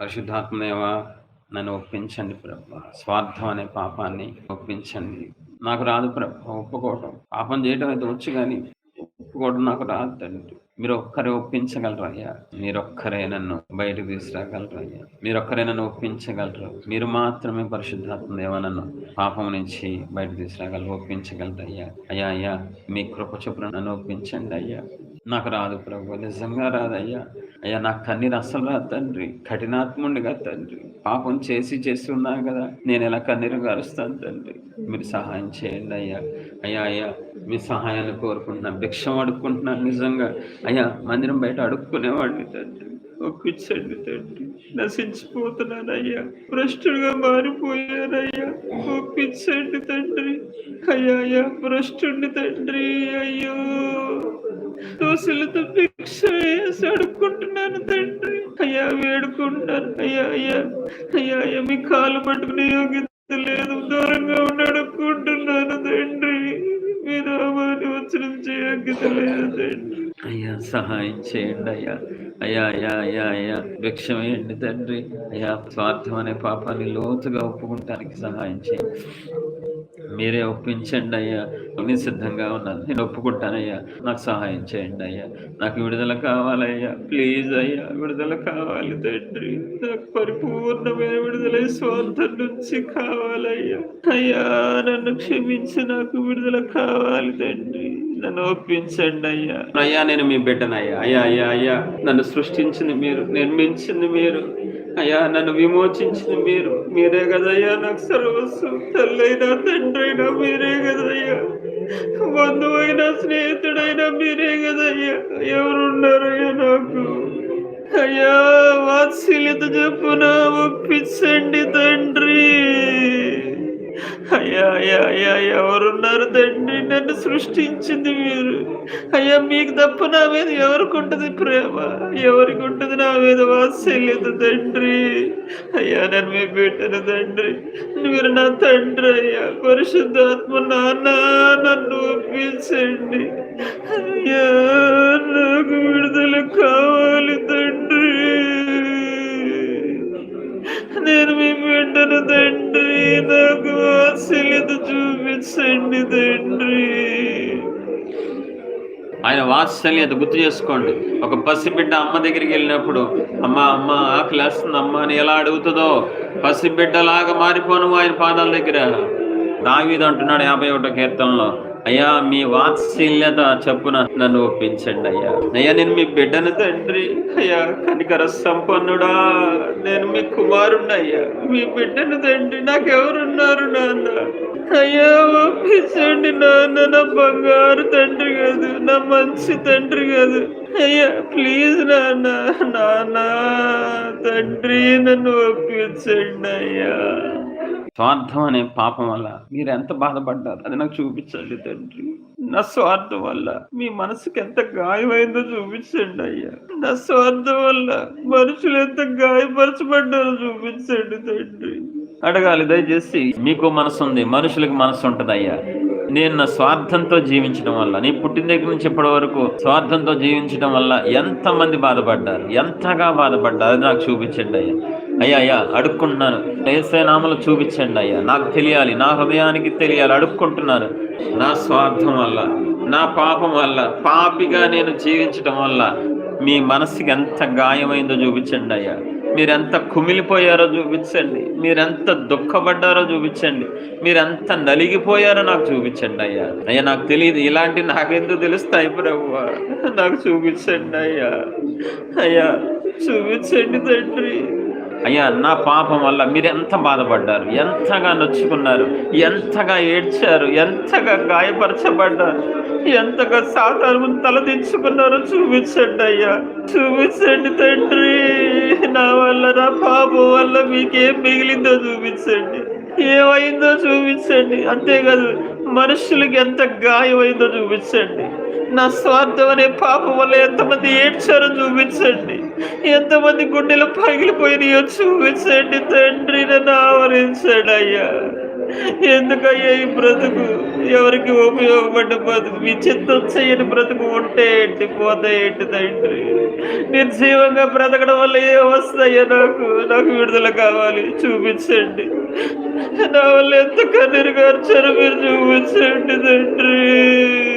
పరిశుద్ధాత్మదేవా నన్ను ఒప్పించండి ప్రభు. స్వార్థం అనే పాపాన్ని ఒప్పించండి. నాకు రాదు ప్రభు ఒప్పుకోవటం. పాపం చేయటం అయితే వచ్చు కానీ ఒప్పుకోవడం నాకు రాదు తండ్రి. మీరు ఒక్కరే ఒప్పించగలరు అయ్యా మీరొక్కరే నన్ను బయటకు తీసుకురాగలరు అయ్యా మీరొక్కరే నన్ను ఒప్పించగలరు. మీరు మాత్రమే పరిశుద్ధాత్మ దేవ నన్ను పాపం నుంచి బయట తీసుకురాగలరు ఒప్పించగలరు అయ్యా అయ్యా అయ్యా మీ కృప చొప్పున నన్ను ఒప్పించండి అయ్యా. నాకు రాదు ప్రభు నిజంగా రాదయ్యా అయ్యా. నాకు కన్నీరు అస్సలు రాదు తండ్రి. కఠినాత్ముండిగా తండ్రి. పాపం చేసి చేసి ఉన్నాను కదా నేను ఎలా కన్నీరు గారుస్తాను తండ్రి? మీరు సహాయం చేయండి అయ్యా. అయ్యా అయ్యా మీ సహాయాన్ని కోరుకుంటున్నాను. భిక్షం అడుక్కుంటున్నాను నిజంగా. అయ్యా మందిరం బయట అడుక్కునేవాడిని తండ్రి. ఒప్పించండి తండ్రి. నశించిపోతున్నానయ్యా భ్రష్టుడుగా మారిపోయానయ్యా ఒప్పించండి తండ్రి. అయ్యా అయ్యా భ్రష్టుడిని తండ్రి. అయ్యో. దోశలతో భిక్ష వేసి అడుక్కుంటున్నాను తండ్రి. అయ్యా వేడుకుంటున్నాను. అయ్యా అయ్యా అయ్యా అయ్యా మీ కాలు పట్టుకునే యోగ్యత లేదు. దూరంగా ఉండి అడుక్కుంటున్నాను తండ్రి. మీ నామాన్ని వచ్చిన యోగ్యత లేదు తండ్రి. అయ్యా సహాయం చేయండి అయ్యా. అయ్యా అయ్యా అయ్యా అయ్యా భిక్షమేయండి తండ్రి. అయ్యా స్వార్థం అనే పాపాన్ని లోతుగా ఒప్పుకుంటానికి సహాయం చేయండి. మీరే ఒప్పించండి అయ్యా. నేను సిద్ధంగా ఉన్నాను. నేను ఒప్పుకుంటానయ్యా నాకు సహాయం చేయండి అయ్యా. నాకు విడుదల కావాలయ్యా. ప్లీజ్ అయ్యా విడుదల కావాలి తండ్రి. నాకు పరిపూర్ణమైన విడుదల స్వార్థం నుంచి కావాలయ్యా. అయ్యా నన్ను క్షమించి నాకు విడుదల కావాలి తండ్రి. నన్ను ఒప్పించండి అయ్యా. అయ్యా నేను మీ బిడ్డనయ్యా. అయ్యా అయ్యా అయ్యా నన్ను సృష్టించింది మీరు నిర్మించింది మీరు. అయ్యా నన్ను విమోచించిన మీరు. మీరే కదయ్యా నాకు సర్వస్వం. తల్లైనా తండ్రైనా మీరే కదయ్యా. బంధువైనా స్నేహితుడైనా మీరే కదయ్యా. ఎవరున్నారయ్యా నాకు? అయ్యా వాత్సల్యత చెప్పున ఒప్పించండి తండ్రి. అయ్యా అయ్యా అయ్యా ఎవరున్నారు తండ్రి? నన్ను సృష్టించింది మీరు. అయ్యా మీకు తప్ప నా మీద ఎవరికి ఉంటుంది ప్రేమ? ఎవరికి ఉంటుంది నా మీద వాత్సల్యత తండ్రి? అయ్యా నన్ను మీ పెట్టను తండ్రి. మీరు నా తండ్రి అయ్యా. పరిశుద్ధాత్మ నాన్న నన్ను ఒప్పించండి. అయ్యా నాకు విడుదల కావాలి తండ్రి. నేను మీ బిడ్డను తండ్రి నాకు వాత్సల్యత చూపించండి తండ్రి. ఆయన వాత్సల్యత గుర్తు చేసుకోండి. ఒక పసిబిడ్డ అమ్మ దగ్గరికి వెళ్ళినప్పుడు అమ్మ అమ్మ ఆకలి వేస్తుంది అమ్మ అని ఎలా అడుగుతుందో పసిబిడ్డలాగా మారిపోను ఆయన పాదాల దగ్గర. దావీదు అంటున్నాడు యాభై ఒకటో కీర్తనలో అయ్యా మీ వాత్సల్యత చెప్పున నన్ను ఒప్పించండి అయ్యా. అయ్యా నేను మీ బిడ్డను తండ్రి. అయ్యా కనికర సంపన్నుడా. నేను మీ కుమారుణ్ణి అయ్యా. మీ బిడ్డను తండ్రి. నాకెవరున్నారు నాన్న? అయ్యా ఒప్పించండి నాన్న. నా బంగారు తండ్రి కాదు నా మంచి తండ్రి కాదు. అయ్యా ప్లీజ్ నాన్న నాన్న తండ్రి నన్ను ఒప్పించండి అయ్యా. స్వార్థం అనే పాపం వల్ల మీరు ఎంత బాధపడ్డారు? అది నాకు చూపించండి తండ్రి. నా స్వార్థం వల్ల మీ మనసుకి ఎంత గాయమైందో చూపించండి అయ్యా. నా స్వార్థం వల్ల మనుషులు ఎంత గాయపరచబడ్డారో చూపించండి తండ్రి. అడగాలి దయచేసి. మీకు మనసు ఉంది మనుషులకు మనసు ఉంటుంది అయ్యా. నేను నా స్వార్థంతో జీవించడం వల్ల నీ పుట్టిన దగ్గర నుంచి ఇప్పటి వరకు స్వార్థంతో జీవించడం వల్ల ఎంతమంది బాధపడ్డారు? ఎంతగా బాధపడ్డారు? అది నాకు చూపించండి అయ్యా. అయ్యా అయ్యా అడుక్కుంటున్నాను. ఏసే నామలు చూపించండి అయ్యా. నాకు తెలియాలి నా హృదయానికి తెలియాలి అడుక్కుంటున్నాను. నా స్వార్థం వల్ల నా పాపం వల్ల పాపిగా నేను జీవించడం వల్ల మీ మనసుకి ఎంత గాయమైందో చూపించండి అయ్యా. మీరెంత కుమిలిపోయారో చూపించండి. మీరెంత దుఃఖపడ్డారో చూపించండి. మీరెంత నలిగిపోయారో నాకు చూపించండి అయ్యా. అయ్యా నాకు తెలియదు ఇలాంటి నాకెందుకు తెలుస్తాయి ప్రభు నాకు చూపించండి అయ్యా. అయ్యా చూపించండి తండ్రి. అయ్యా నా పాపం వల్ల మీరు ఎంత బాధపడ్డారు? ఎంతగా నొచ్చుకున్నారు? ఎంతగా ఏడ్చారు? ఎంతగా గాయపరచబడ్డారు? ఎంతగా సాధారణ తలదించుకున్నారో చూపించండి అయ్యా. చూపించండి తండ్రి. నా వల్ల నా పాపం వల్ల మీకేం మిగిలిందో చూపించండి. ఏమైందో చూపించండి. అంతేకాదు మనుషులకి ఎంత గాయమైందో చూపించండి. నా స్వార్థం అనే పాపం వల్ల ఎంతమంది ఏడ్చారో చూపించండి. ఎంతమంది గుండెలు పగిలిపోయినాయో చూపించండి. తండ్రి నన్ను ఆవరించండి అయ్యా ఎందుకయ్యా ఈ బ్రతుకు? ఎవరికి ఉపయోగపడ్డ బ్రతుకు మీ చిత్తం చేయని బ్రతుకు ఉంటే ఏంటి? పోతే ఏంటి తండ్రి? నిర్జీవంగా బ్రతకడం వల్ల ఏ వస్తాయో నాకు? నాకు విడుదల కావాలి. చూపించండి. నా వల్ల ఎంత కన్నీరు గార్చారో మీరు చూపించండి తండ్రి.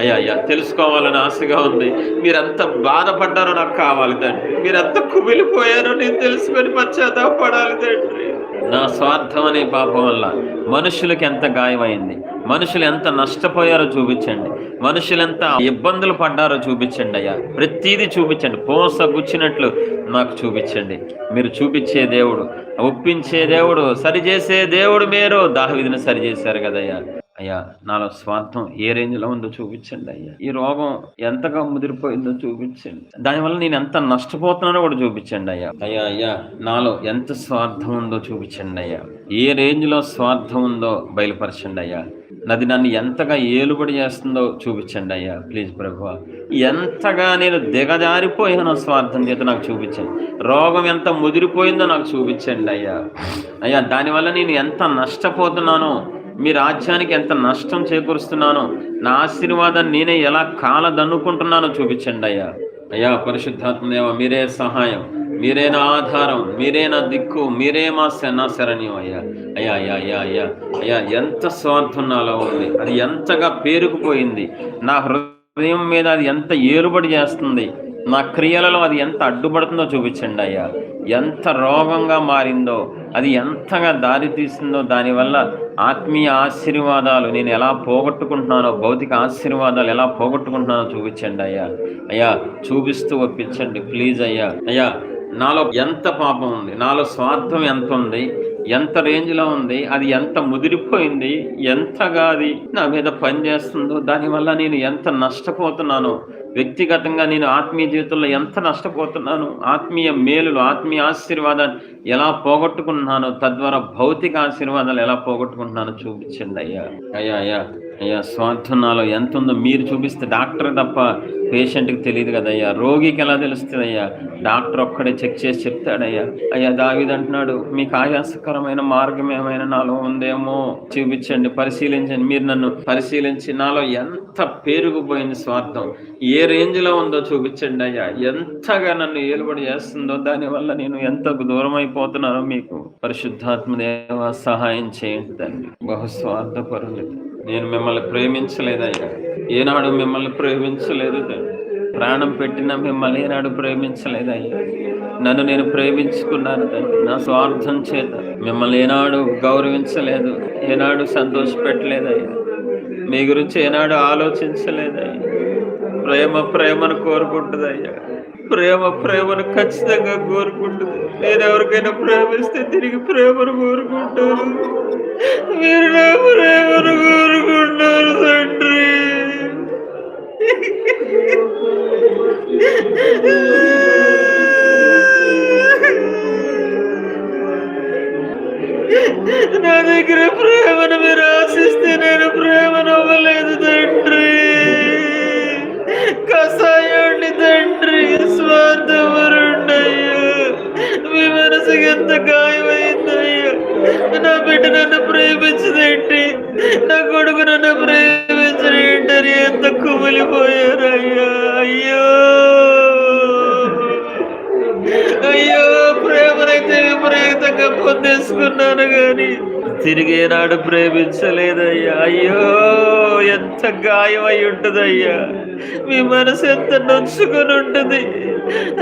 అయ్యా అయ్యా తెలుసుకోవాలని ఆశగా ఉంది. మీరెంత బాధపడ్డారో నాకు కావాలి తండ్రి. మీరెంత కుమిలిపోయారో నేను తెలుసుకొని పశ్చాత్తాపడాలి తండ్రి. నా స్వార్థం అనే పాపం వల్ల మనుషులకి ఎంత గాయమైంది? మనుషులు ఎంత నష్టపోయారో చూపించండి. మనుషులు ఎంత ఇబ్బందులు పడ్డారో చూపించండి అయ్యా. ప్రతిదీ చూపించండి. పోస గుచ్చినట్లు నాకు చూపించండి. మీరు చూపించే దేవుడు ఒప్పించే దేవుడు సరిచేసే దేవుడు మీరు. దాహవిధిని సరిచేశారు కదయ్యా. అయ్యా నాలో స్వార్థం ఏ రేంజ్లో ఉందో చూపించండి అయ్యా. ఈ రోగం ఎంతగా ముదిరిపోయిందో చూపించండి. దానివల్ల నేను ఎంత నష్టపోతున్నానో కూడా చూపించండి అయ్యా. అయ్యా అయ్యా నాలో ఎంత స్వార్థం ఉందో చూపించండి అయ్యా. ఏ రేంజ్లో స్వార్థం ఉందో బయలుపరచండి అయ్యా. నది నన్ను ఎంతగా ఏలుబడి చేస్తుందో చూపించండి అయ్యా. ప్లీజ్ ప్రభు ఎంతగా నేను దిగజారిపోయానో స్వార్థం చేత నాకు చూపించండి. రోగం ఎంత ముదిరిపోయిందో నాకు చూపించండి అయ్యా. అయ్యా దానివల్ల నేను ఎంత నష్టపోతున్నానో మీ రాజ్యానికి ఎంత నష్టం చేకూరుస్తున్నానో నా ఆశీర్వాదాన్ని నేనే ఎలా కాలదన్నుకుంటున్నానో చూపించండి అయ్యా. అయ్యా పరిశుద్ధాత్మదేవ మీరే సహాయం మీరే నా ఆధారం మీరే నా దిక్కు మీరే మా శ- నా శరణ్యం అయ్యా. అయ్యా అయ్యా అయ్యా అయ్యా అయ్యా ఎంత స్వార్థం నాలో ఉంది అది ఎంతగా పేరుకుపోయింది నా హృదయం మీద అది ఎంత ఏలుబడి చేస్తుంది నా క్రియలలో అది ఎంత అడ్డుపడుతుందో చూపించండి అయ్యా. ఎంత రోగంగా మారిందో అది ఎంతగా దారి తీసిందో దానివల్ల ఆత్మీయ ఆశీర్వాదాలు నేను ఎలా పోగొట్టుకుంటున్నానో భౌతిక ఆశీర్వాదాలు ఎలా పోగొట్టుకుంటున్నానో చూపించండి అయ్యా. అయ్యా చూపిస్తూ ఒప్పించండి ప్లీజ్ అయ్యా. అయ్యా నాలో ఎంత పాపం ఉంది నాలో స్వార్థం ఎంత ఉంది ఎంత రేంజ్లో ఉంది అది ఎంత ముదిరిపోయింది ఎంతగా అది నా మీద పనిచేస్తుందో దానివల్ల నేను ఎంత నష్టపోతున్నానో వ్యక్తిగతంగా నేను ఆత్మీయ జీవితంలో ఎంత నష్టపోతున్నాను ఆత్మీయ మేలులు ఆత్మీయ ఆశీర్వాదాన్ని ఎలా పోగొట్టుకుంటున్నానో తద్వారా భౌతిక ఆశీర్వాదాలు ఎలా పోగొట్టుకుంటున్నానో చూపించండి అయ్యా. అయ్యా అయ్యా. అయ్యా స్వార్థం నాలో ఎంత ఉందో మీరు చూపిస్తే డాక్టర్ తప్ప పేషెంట్కి తెలియదు కదయ్యా రోగికి ఎలా తెలుస్తుంది అయ్యా? డాక్టర్ ఒక్కడే చెక్ చేసి చెప్తాడయ్యా. అయ్యా దావిది అంటున్నాడు మీకు ఆయాసకరమైన మార్గం ఏమైనా నాలో ఉందేమో? చూపించండి పరిశీలించండి. మీరు నన్ను పరిశీలించి నాలో ఎంత పేరుకుపోయింది స్వార్థం? ఏ రేంజ్లో ఉందో చూపించండి అయ్యా. ఎంతగా నన్ను ఏలుబడి చేస్తుందో దానివల్ల నేను ఎంత దూరం అయిపోతున్నానో మీకు పరిశుద్ధాత్మదేవ సహాయం చేయండి దాన్ని బహుస్వార్థపరులు నేను మిమ్మల్ని ప్రేమించలేదయ్యా. ఏనాడు మిమ్మల్ని ప్రేమించలేదు ప్రాణం పెట్టిన మిమ్మల్ని ఏనాడు ప్రేమించలేదయ్యా. నన్ను నేను ప్రేమించుకున్నాను నా స్వార్థం చేత మిమ్మల్ని ఏనాడు గౌరవించలేదు. ఏనాడు సంతోషపెట్టలేదయ్యా. మీ గురించి ఏనాడు ఆలోచించలేదయ్యా. ప్రేమ ప్రేమను కోరుకుంటుందయ్యా. ప్రేమ ప్రేమను ఖచ్చితంగా కోరుకుంటుంది. నేను ఎవరికైనా ప్రేమిస్తే తిరిగి ప్రేమను కోరుకుంటాను. మీరు నా ప్రేమను కోరుకుంటారు తండ్రి. నా బిడ్డ నన్ను ప్రేమించదేంటి నా కొడుకు నన్ను ప్రేమించడేంటని ఎంత కుమిలిపోయారయ్యా అయ్యో అయ్యో. ప్రేమనైతే విపరీతంగా పొందేసుకున్నాను గాని తిరిగే నాడు ప్రేమించలేదయ్యా. అయ్యో ఎంత గాయం అయి ఉంటుందయ్యా. మీ మనసు ఎంత నొచ్చుకొని ఉంటుంది.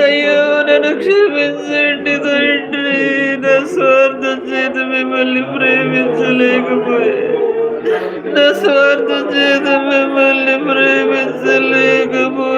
అయ్యో నన్ను క్షమించండి తండ్రి. నా స్వార్థం చేత మిమ్మల్ని ప్రేమించలేకపోయా నా స్వార్థం చేత మిమ్మల్ని ప్రేమించలేకపోయా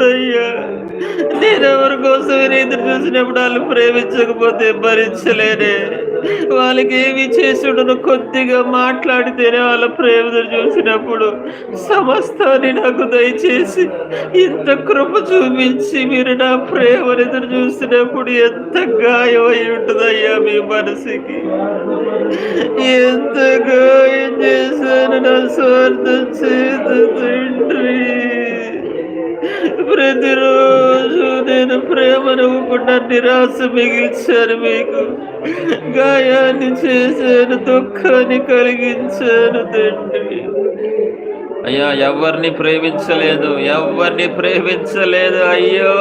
లేదయ్యా. నేను ఎవరి కోసమే ఎదురు చూసినప్పుడు వాళ్ళు ప్రేమించకపోతే భరించలేనే. వాళ్ళకి ఏమి చేసుడును కొద్దిగా మాట్లాడితేనే వాళ్ళ ప్రేమ చూసినప్పుడు సమస్తాన్ని నాకు దయచేసి ఇంత కృప చూపించి మీరు నా ప్రేమను ఎదురు చూసినప్పుడు ఎంత గాయం అయి ఉంటుందయ్యా మీ మనసుకి. ఎంత గాయం చేశాను నా స్వార్థం చేత తండ్రి. ప్రతిరోజు నేను ప్రేమను కూడా నిరాశ మిగిల్చాను మీకు. గాయాన్ని చేశాను దుఃఖాన్ని కలిగించాను తండ్రి. అయ్యా ఎవరిని ప్రేమించలేదు ఎవరిని ప్రేమించలేదు అయ్యో.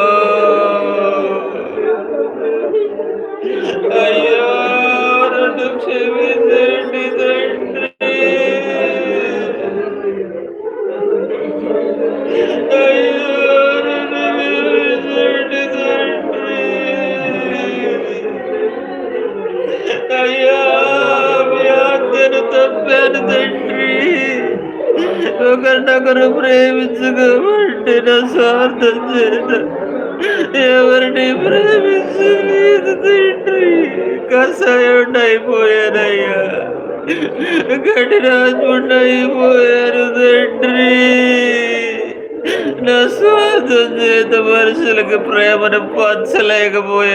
కషాయం అయిపోయానయ్యా కఠినాత్ముడు అయిపోయారు తండ్రి. నా స్వార్థం చేత మనుషులకు ప్రేమను పంచలేకపోయారు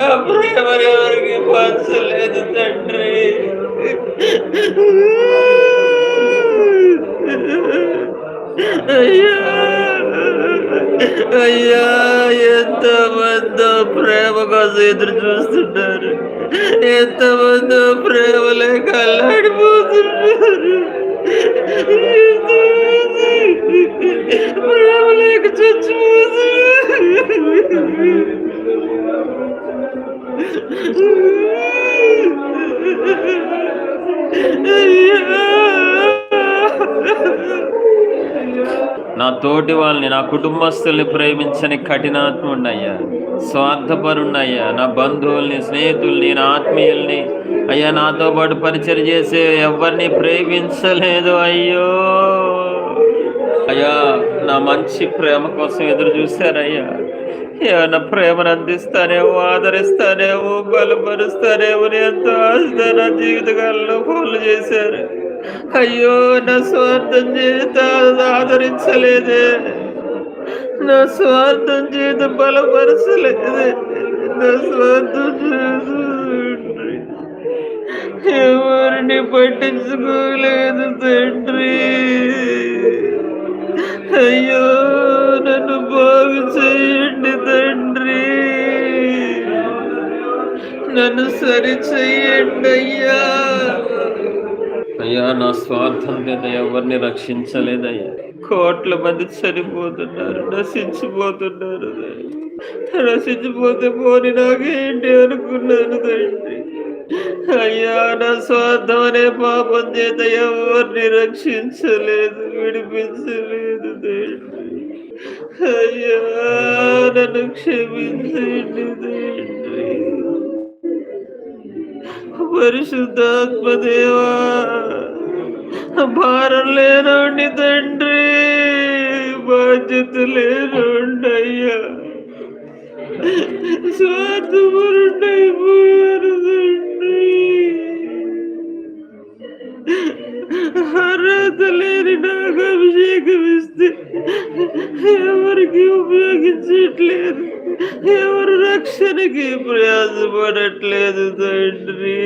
ఆ ప్రేమ ఎవరికి పంచలేదు తండ్రి? అయ్యా! అయ్యా ఎంత మందో ప్రేమ కోసం ఎదురు చూస్తున్నారు. ఎంత మందో ప్రేమ లేక అల్లాడిపోతున్నారు. ప్రేమ లేక చచ్చిపోతున్నారు. నా తోటి వాళ్ళని నా కుటుంబస్తుల్ని ప్రేమించని కఠినాత్ముండయ్యా స్వార్థపరుణ్ణయ్యా నా బంధువుల్ని స్నేహితుల్ని నా ఆత్మీయుల్ని అయ్యా నాతో పాటు పరిచయం చేసే ఎవరిని ప్రేమించలేదు అయ్యో. అయ్యా నా మంచి ప్రేమ కోసం ఎదురు చూశారయ్యా. ఏమైనా ప్రేమను అందిస్తానేవు ఆదరిస్తానేవు బలపరుస్తానేమో అని ఎంతో ఆశ నా జీవితకాలంలో ఫోన్లు చేశారు. అయ్యో నా స్వార్థం చేత ఆదరించలేదే. నా స్వార్థం చేత బలపరచలేదే. నా స్వార్థం చేత ఎవరిని పట్టించుకోలేదు తండ్రి. నన్ను సరి చెయ్యండి అయ్యా అయ్యా నా స్వార్థం మీద ఎవరిని రక్షించలేదయ్యా. కోట్ల మంది చనిపోతున్నారు నశించిపోతున్నారు నశించిపోతే పోని నాకేంటి అనుకున్నాను తండ్రి అయ్యా నా స్వార్థం అనే పాపం చేత ఎవరిని రక్షించలేదు విడిపించలేదు తండ్రి అయ్యా నన్ను క్షమించండి తండ్రి పరిశుద్ధాత్మదేవా భారం లేనండి తండ్రి బాధ్యత లేనండి అయ్యా. స్వార్థపరుడైపోయారు తండ్రి. అర్హత లేని నాకు అభిషేకం ఇస్తే ఎవరికి ఉపయోగించట్లేదు. ఎవరు రక్షణకి ప్రయాసపడట్లేదు తండ్రి?